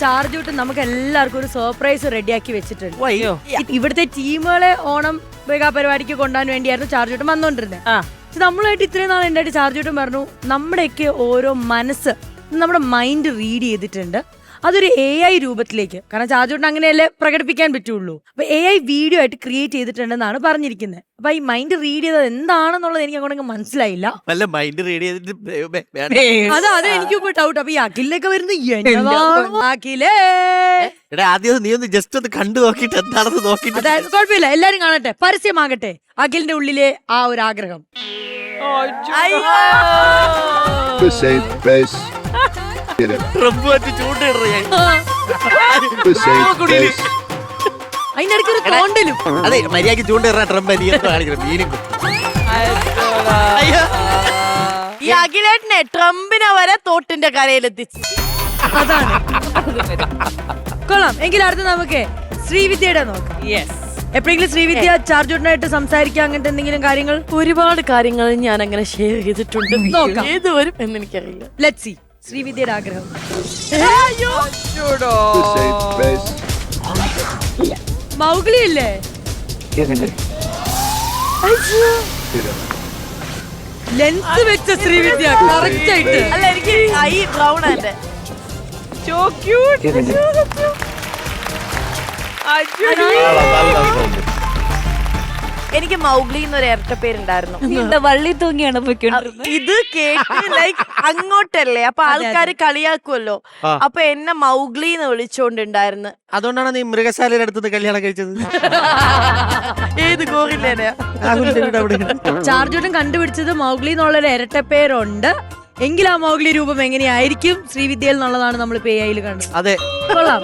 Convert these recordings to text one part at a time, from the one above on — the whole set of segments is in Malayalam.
ചാർജ് വിട്ട് നമുക്ക് എല്ലാവർക്കും ഒരു സർപ്രൈസ് റെഡിയാക്കി വെച്ചിട്ടുണ്ട്. അയ്യോ. ഇവിടുത്തെ ടീമുകളെ ഓണം മെഗാ പരിപാടിക്ക് കൊണ്ടുപോകാൻ വേണ്ടിയായിരുന്നു ചാർജ് ഔട്ട് വന്നോണ്ടിരുന്നത് നമ്മളായിട്ട് ഇത്രയും നാൾ ഉണ്ടായിട്ട് ചാർജ് വിട്ടും പറഞ്ഞു നമ്മുടെയൊക്കെ ഓരോ മനസ്സ് നമ്മുടെ മൈൻഡ് റീഡ് ചെയ്തിട്ടുണ്ട്. അതൊരു എ ഐ രൂപത്തിലേക്ക്. കാരണം ചാർജ് ഔട്ട് അങ്ങനെയല്ലേ പ്രകടിപ്പിക്കാൻ പറ്റുള്ളൂ. അപ്പൊ എ ഐ വീഡിയോ ആയിട്ട് ക്രിയേറ്റ് ചെയ്തിട്ടുണ്ടെന്നാണ് പറഞ്ഞിരിക്കുന്നത് അപ്പൊ ഈ മൈൻഡ് റീഡ് ചെയ്തത് എന്താണെന്നുള്ളത് എനിക്ക് അങ്ങോട്ട് മനസ്സിലായില്ല. മൈൻഡ് റീഡ് ചെയ്തിട്ട്. അത് അത് എനിക്ക് ഇപ്പൊ ഡൗട്ട് അപ്പൊ ഈ അഖിലൊക്കെ വരുന്നത് എന്നതാണോ? അഖിലേ! എടാ ആദ്യം ഒന്ന് നീ ഒന്ന് ജസ്റ്റ് ഒന്ന് കണ്ടു നോക്കിട്ട് എന്താണെന്ന് നോക്കിട്ട് അതായത് കുഴപ്പമില്ല എല്ലാരും കാണട്ടെ. പരസ്യമാകട്ടെ. അഖിലിന്റെ ഉള്ളിലെ ആ ഒരു ആഗ്രഹം. The അതിനിടയ്ക്ക് ഒരു തോണ്ടലും. അതെ മര്യാദയ്ക്ക് ചൂണ്ടിടുന്ന ട്രംപ് നീ കാണിക്കണം? മീനും അയ്യോ. ഈ അഖിലേട്ടനെ ട്രംപിനെ വരെ തോട്ടിന്റെ കരയിലെത്തിച്ചു. അതാണ്. കൊള്ളാം. എങ്കിൽ അടുത്ത് നമുക്ക് ശ്രീവിദ്യയുടെ നോക്കാം. യെസ് എപ്പോഴെങ്കിലും ശ്രീവിദ്യ ചാർജോട്ടിനായിട്ട് സംസാരിക്കുക അങ്ങനത്തെ എന്തെങ്കിലും കാര്യങ്ങൾ? ഒരുപാട് കാര്യങ്ങൾ ഞാൻ അങ്ങനെ ഷെയർ ചെയ്തിട്ടുണ്ട്. നോക്കാം. ഏത് വരും എന്ന് എനിക്കറിയില്ല. ലെറ്റ് സി ശ്രീവിദ്യയുടെ ആഗ്രഹം. മൗഗ്ലി ഇല്ലേ ലെൻസ് വെച്ച ശ്രീവിദ്യ കറക്റ്റ് ആയിട്ട്. അല്ല എനിക്ക് ഐ ബ്രൗൺ എന്റെ ക്യൂട്ട് it. എനിക്ക് മൗഗ്ലി എന്നൊരു ഇരട്ട പേരുണ്ടായിരുന്നു. വള്ളി തൂങ്ങിയാണ് പോയിക്കൊണ്ടിരുന്നത്? ഇത് കേട്ട് ലൈക്ക് അങ്ങോട്ടല്ലേ? അപ്പൊ ആൾക്കാര് കളിയാക്കുമല്ലോ. അപ്പൊ എന്നെ മൗഗ്ലി എന്ന് വിളിച്ചോണ്ടുണ്ടായിരുന്നു. അതുകൊണ്ടാണ് നീ മൃഗശാലയുടെ അടുത്ത് കല്യാണം കഴിച്ചത്. ഏത് ഗോറില്ലേനെ ചാർജോട്ടും കണ്ടുപിടിച്ചത് മൗഗ്ലി എന്നുള്ളൊരു ഇരട്ട പേരുണ്ട്. എങ്കിൽ ആ മൗഗ്ലി രൂപം എങ്ങനെയായിരിക്കും? ശ്രീവിദ്യയിൽ എന്നുള്ളതാണ് നമ്മൾ പേ ഐയിൽ കണ്ടത്. അതെ. കൊള്ളാം.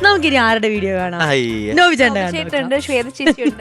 നമുക്കിനി ആരുടെ വീഡിയോ കാണാം? നോവിചേട്ടൻ നോവിചേട്ടൻ. നോവിചേട്ടൻ. ശ്വേത ചേച്ചിയുണ്ട്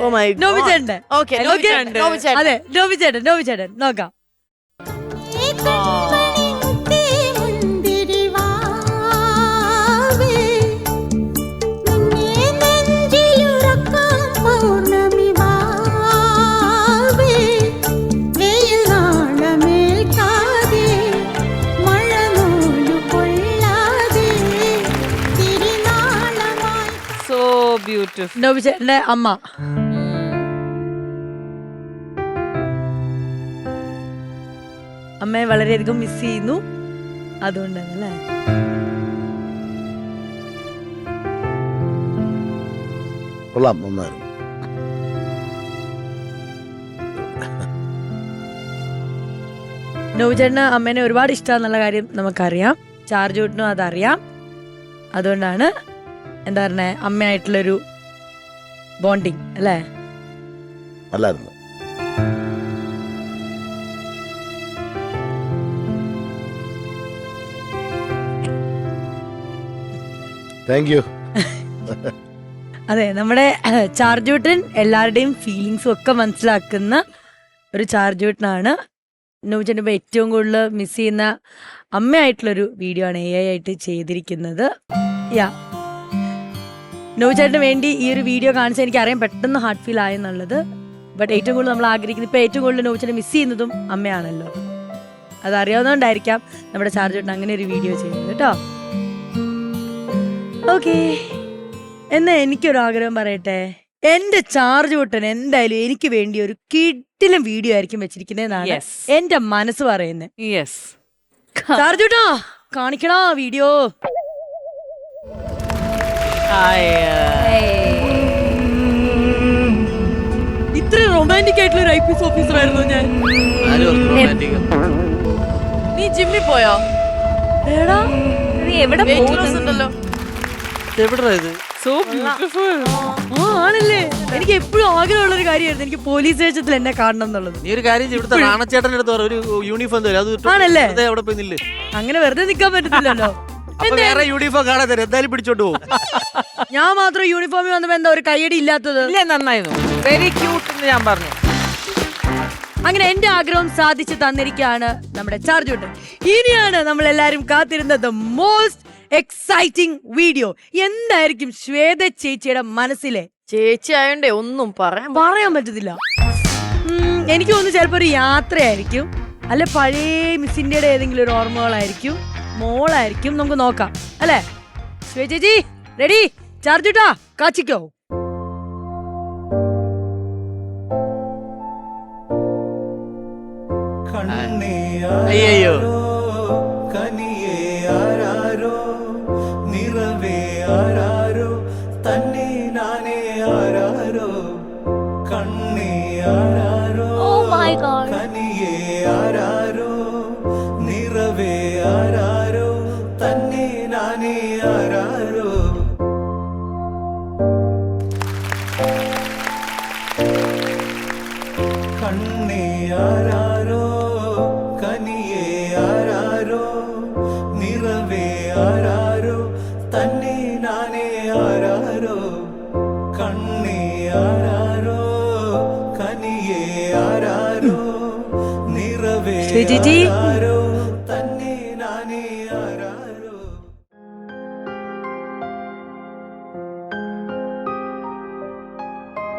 നോബിചേട്ടന്റെ അമ്മ അമ്മയെ വളരെയധികം മിസ് ചെയ്യുന്നു. അതുകൊണ്ടാണ് അല്ലേ കൊള്ളാം നന്നായിരുന്നു. നോബിചേട്ടന് അമ്മേനെ ഒരുപാട് ഇഷ്ടമാന്നുള്ള കാര്യം നമുക്കറിയാം. ചാർജ് കൂട്ടിനും അതറിയാം. അതുകൊണ്ടാണ് എന്താ പറഞ്ഞേ അമ്മയായിട്ടുള്ളൊരു ബോണ്ടിങ് അല്ലേ? നല്ലായിരുന്നു താങ്ക് യു അതെ നമ്മുടെ ചാർജൂട്ടൻ എല്ലാവരുടെയും ഫീലിങ്സും ഒക്കെ മനസ്സിലാക്കുന്ന ഒരു ചാർജൂട്ടനാണ്. ഇപ്പൊ ഏറ്റവും കൂടുതൽ മിസ് ചെയ്യുന്ന അമ്മയായിട്ടുള്ളൊരു വീഡിയോ ആണ് എ ഐ ആയിട്ട് ചെയ്തിരിക്കുന്നത്. യാ നോബിച്ചേട്ടന് വേണ്ടി ഈ ഒരു വീഡിയോ കാണിച്ചാൽ എനിക്ക് അറിയാം പെട്ടെന്ന് ഹാർട്ട് ഫീൽ ആയെന്നുള്ളത്. ബട്ട് ഏറ്റവും കൂടുതൽ നമ്മൾ ആഗ്രഹിക്കുന്നത് ഇപ്പൊ ഏറ്റവും കൂടുതൽ നോവിച്ചേട്ടൻ മിസ് ചെയ്യുന്നതും അമ്മയാണല്ലോ. അത് അറിയാവുന്നതുകൊണ്ടായിരിക്കാം നമ്മുടെ ചേട്ടൻ അങ്ങനെ ഒരു വീഡിയോ ചെയ്യുന്നത് കേട്ടോ. ഓക്കെ എന്നാ എനിക്കൊരു ആഗ്രഹം പറയട്ടെ. എന്റെ ചാർജ് കൂട്ടൻ എന്തായാലും എനിക്ക് വേണ്ടി ഒരു കിട്ടിലും വീഡിയോ ആയിരിക്കും വെച്ചിരിക്കുന്നതെന്നാണ്. എന്റെ മനസ്സ് പറയുന്നത്. ചാർജ് കാണിക്കണോ വീഡിയോ ഇത്ര റൊമാന്റിക് ആയിട്ടുള്ള ഒരു ഐ പി എസ് ഓഫീസർ ആയിരുന്നു ഞാൻ. നീ ജിമ്മിൽ പോയോ? എടാ എവിടെ വെയിറ്റ് ലോസ് ഉണ്ടല്ലോ. ഇത്? സോ ബ്യൂട്ടിഫുൾ ആ ആണല്ലേ. എനിക്ക് എപ്പോഴും ആഗ്രഹമുള്ള ഒരു കാര്യമായിരുന്നു. എനിക്ക് പോലീസ് സ്റ്റേഷനിൽ എന്നെ കാണണം എന്നുള്ളത്. നീ ഒരു കാര്യം ഇവിടുത്തെ റാണച്ചേട്ടന്റെ അടുത്ത് പറ ഒരു യൂണിഫോം തരും. അത് ആണല്ലേ? അവിടെ പോയി നില്ല്. അങ്ങനെ വെറുതെ നിൽക്കാൻ പറ്റത്തില്ലല്ലോ. അപ്പൊ വേറെ യൂണിഫോം കാണാൻ തരും എന്തായാലും പിടിച്ചോണ്ട് പോകും. ഞാൻ മാത്രം യൂണിഫോമിൽ വന്നപ്പോ എന്താ ഒരു കയ്യടി ഇല്ലാത്തത്? ഇല്ല നന്നായിരുന്നു. വെരി ക്യൂട്ട് എന്ന് ഞാൻ പറഞ്ഞു. അങ്ങനെ എന്റെ ആഗ്രഹം സാധിച്ചു തന്നിരിക്കുകയാണ് നമ്മുടെ ചാർജ് ഉണ്ട്. ഇനിയാണ് നമ്മൾ എല്ലാരും കാത്തിരുന്നത് മോസ്റ്റ് എക്സൈറ്റിംഗ് വീഡിയോ എന്തായിരിക്കും ശ്വേത ചേച്ചിയുടെ മനസ്സിലെ? ചേച്ചി ആയണ്ടേ ഒന്നും പറയാൻ പറയാൻ പറ്റത്തില്ല. ഉം, എനിക്ക് തോന്നുന്നു ചിലപ്പോ ഒരു യാത്രയായിരിക്കും. അല്ലെ പഴയ മിസ് ഇന്ത്യയുടെ ഏതെങ്കിലും ഒരു ഓർമ്മകളായിരിക്കും. മോളായിരിക്കും നമുക്ക് നോക്കാം. അല്ലെ? ശ്വേത ചേച്ചി റെഡി ചാർജ് ഇട്ടാ? കാച്ചിക്കോ? അയ്യോ. ആരാരോ നിറവേ ആരാരോ തന്നെ നാനേ ആരാരോ കണ്ണേ ആരാരോ കനിയേ ആരാരോ നിറവേ ആരാരോ തന്നെ നാനേ ആരാരോ.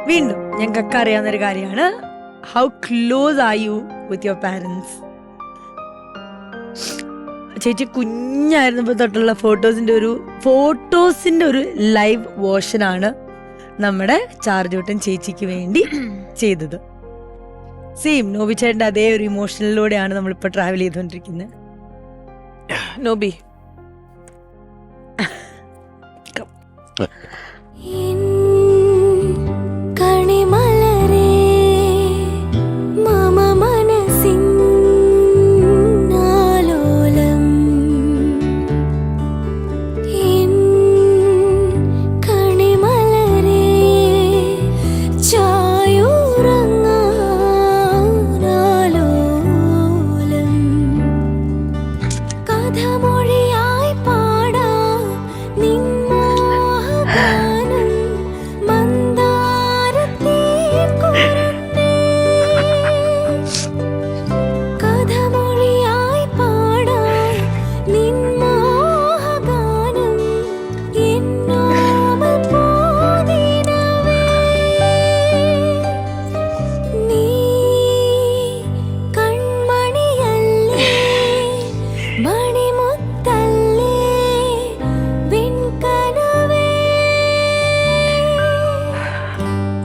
വീണ്ടും ഞങ്ങൾക്കറിയാവുന്ന അറിയാവുന്ന ഒരു കാര്യമാണ്. How close are you with your parents ചേച്ചി കുഞ്ഞായിരുന്നപ്പോൾ തൊട്ടുള്ള ഫോട്ടോസിന്റെ ഒരു ഫോട്ടോസിന്റെ ഒരു ലൈവ് വേർഷനാണ് നമ്മുടെ ചാർജോട്ടൻ ചേച്ചിക്ക് വേണ്ടി ചെയ്തത്. സെയിം നോബി ചേട്ടന്റെ അതേ ഒരു ഇമോഷനിലൂടെയാണ് നമ്മളിപ്പോൾ ട്രാവൽ ചെയ്തുകൊണ്ടിരിക്കുന്നത് നോബി.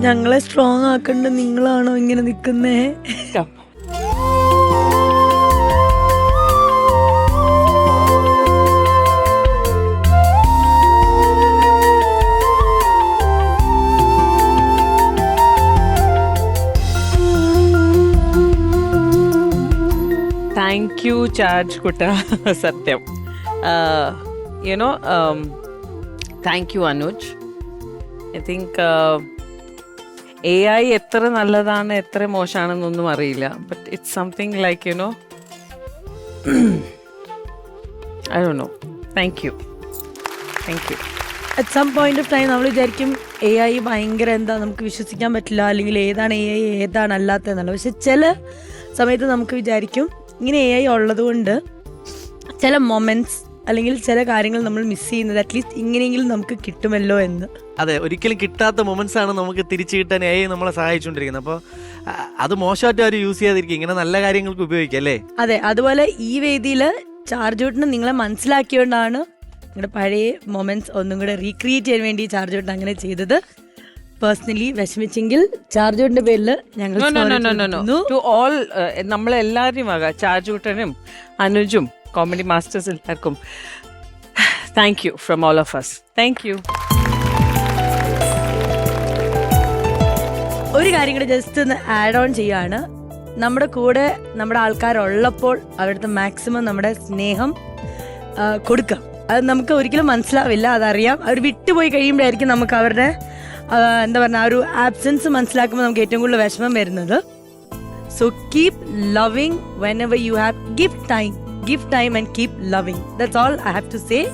ഞങ്ങളെ സ്ട്രോങ് ആക്കണ്ട. നിങ്ങളാണോ ഇങ്ങനെ നിൽക്കുന്നേ താങ്ക് യു ചാർജ് കുട്ട സത്യം you know thank you Anuj I think A I എത്ര നല്ലതാണ് എത്ര മോശമാണെന്നൊന്നും അറിയില്ല. But it's something like you know I Dr know thank you thank you at some point of time നമ്മൾ വിചാരിക്കും എ ഐ ഭയങ്കര എന്താ നമുക്ക് വിശ്വസിക്കാൻ പറ്റില്ല അല്ലെങ്കിൽ ഏതാണ് എ ഐ ഏതാണ് അല്ലാത്തതെന്നല്ല. പക്ഷെ ചില സമയത്ത് നമുക്ക് വിചാരിക്കും ഇങ്ങനെ എ ഐ ഉള്ളത് കൊണ്ട് ചില മൊമെന്റ്സ് അല്ലെങ്കിൽ ചില കാര്യങ്ങൾ നമ്മൾ മിസ് ചെയ്യുന്നത് അറ്റ്ലീസ്റ്റ് ഇങ്ങനെയെങ്കിലും നമുക്ക് കിട്ടുമല്ലോ എന്ന്. അതെ ഒരിക്കലും കിട്ടാത്ത മൊമെന്റ്സ് ആണ് നമുക്ക് തിരിച്ചു കിട്ടാൻ എ നമ്മളെ സഹായിച്ചുകൊണ്ടിരിക്കുന്നത്. അപ്പോൾ അത് മോശമായിട്ട് ആരും യൂസ് ചെയ്യാതിരിക്കും ഇങ്ങനെ നല്ല കാര്യങ്ങൾക്ക് ഉപയോഗിക്കാം അല്ലേ? അതെ അതുപോലെ ഈ വേദിയിൽ ചാർജോട്ടിന് നിങ്ങളെ മനസ്സിലാക്കിയോണ്ടാണ് നിങ്ങളുടെ പഴയ മൊമെന്റ്സ് ഒന്നും കൂടെ റീക്രിയേറ്റ് ചെയ്യാൻ വേണ്ടി ചാർജോട്ടിന് അങ്ങനെ ചെയ്തത്. പേഴ്സണലി വിഷമിച്ചെങ്കിൽ ചാർജോട്ടിന്റെ പേരിൽ ഞങ്ങൾ no no sorry no no no no ചോദിക്കുന്നു. ടു ഓൾ നമ്മളെല്ലാവരും ആകാം ചാർജൂട്ടനും അനുജും കോമഡി മാസ്റ്റേഴ്സ് എല്ലാവർക്കും. Thank you from all of us thank you ഒരു കാര്യം കൂടെ ജസ്റ്റ് ഒന്ന് ആഡ് ഓൺ ചെയ്യാണ്. നമ്മുടെ കൂടെ നമ്മുടെ ആൾക്കാരുള്ളപ്പോൾ അവിടുത്തെ മാക്സിമം നമ്മുടെ സ്നേഹം കൊടുക്കാം. അത് നമുക്ക് ഒരിക്കലും മനസ്സിലാവില്ല അതറിയാം. അവർ വിട്ടുപോയി കഴിയുമ്പോഴായിരിക്കും നമുക്ക് അവരുടെ എന്താ പറയുക ആ ഒരു ആബ്സെൻസ് മനസ്സിലാക്കുമ്പോൾ നമുക്ക് ഏറ്റവും കൂടുതൽ വിഷമം വരുന്നത്. So keep loving whenever you have give time give time and keep loving. That's all I have to say.